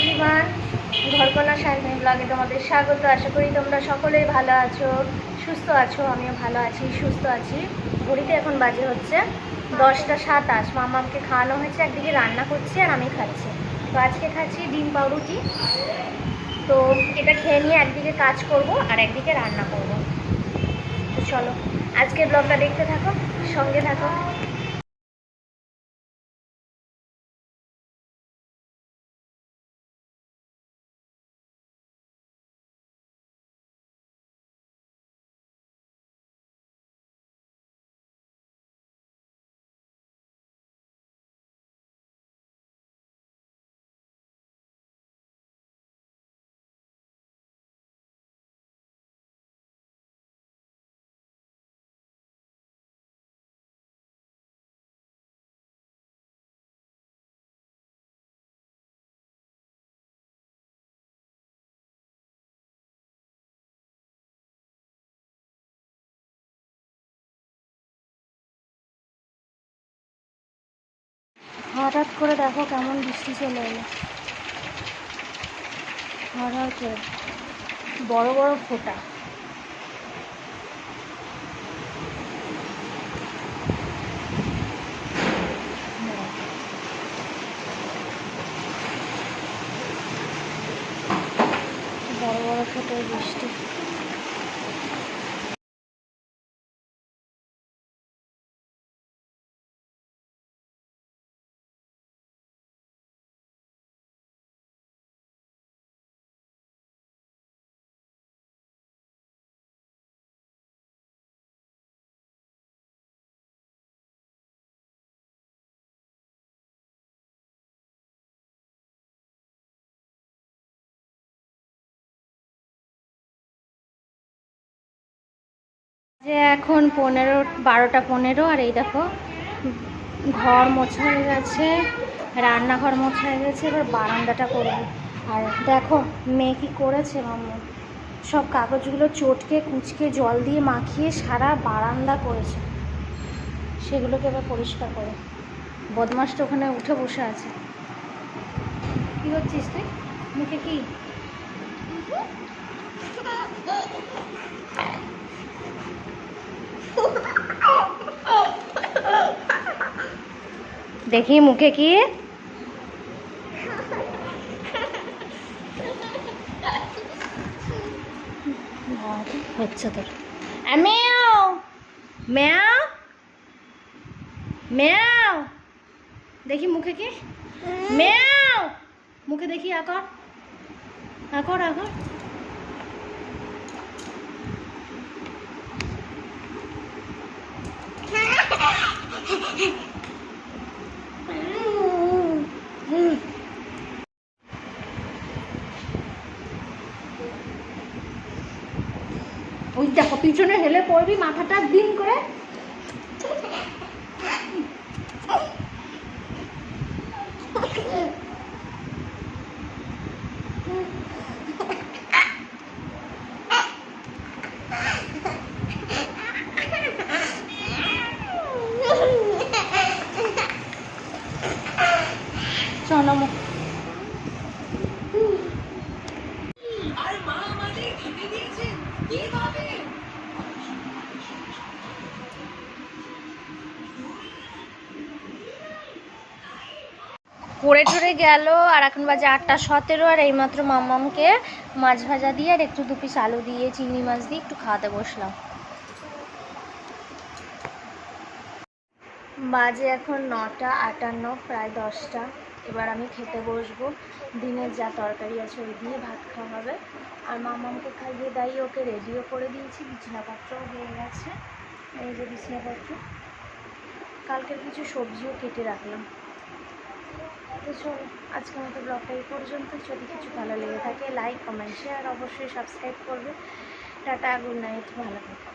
Everyone ঘরকোনা Sayani ব্লগে তোমাদের স্বাগত। আশা করি তোমরা সকলেই ভালো আছো, সুস্থ আছো, আমিও ভালো আছি, সুস্থ আছি। ঘড়িতে এখন বাজে হচ্ছে দশটা সাত সাতাশ। মামাকে খাওয়ানো হয়েছে, একদিকে রান্না করছি আর আমি খাচ্ছি। তো আজকে খাচ্ছি ডিম পাউরুটি। তো এটা খেয়ে নিয়ে একদিকে কাজ করব আর একদিকে রান্না করব। তো চলো, আজকের ব্লগটা দেখতে থাকো, সঙ্গে থাকো। হঠাৎ করে দেখো কেমন বৃষ্টি চলে এলো। হঠাৎ করে। বড় বড় ফোঁটা। বড় বড় ফোঁটায় বৃষ্টি। যে এখন পনেরো, বারোটা পনেরো আর এই দেখো, ঘর মোছা হয়ে গেছে, রান্নাঘর মোছা হয়ে গেছে, এবার বারান্দাটা করব। আর দেখো, মেয়ে কী করেছে মাম্মু? সব কাগজগুলো চটকে, কুচকে, জল দিয়ে মাখিয়ে সারা বারান্দা করেছে। সেগুলোকে এবার পরিষ্কার করে। বদমাসটা ওখানে উঠে বসে আছে। কি করছিস তুই? মুখে কি? দেখি মুখে কি? হচ্ছে তোর। ম্যাও! ম্যাও! ম্যাও! দেখি মুখে কি? ম্যাও! মুখে দেখি আকর। আকর আকর। ওই দেখো পিছনে হেলে পড়বি মাথাটা দিন করে। আর মা আমাদের দিয়েছেন। পড়ে টরে গেল, আর এখন বাজে আটটা সতেরো, আর এইমাত্র মাম্মামকে মাছ ভাজা দিয়ে আর একটু দু পিস আলু দিয়ে চিংড়ি মাছ দিয়ে একটু খাওয়াতে বসলাম। বাজে এখন নটা, আটান্ন, প্রায় দশটা। এবার আমি খেতে বসবো। দিনের যা তরকারি আছে ওই দিয়ে ভাত খাওয়া হবে। আর মামামকে খাইয়ে দাইয়ে ওকে রেডিও করে দিয়েছি, বিছানাপত্রও হয়ে গেছে। এই যে বিছানাপত্র। কালকের কিছু সবজিও কেটে রাখলাম। তো চলো, আজকের মতো ব্লগটা এই পর্যন্ত। যদি কিছু ভালো লেগে থাকে লাইক কমেন্ট শেয়ার অবশ্যই সাবস্ক্রাইব করবে। টাটা গুড নাইট ভালো থাকবে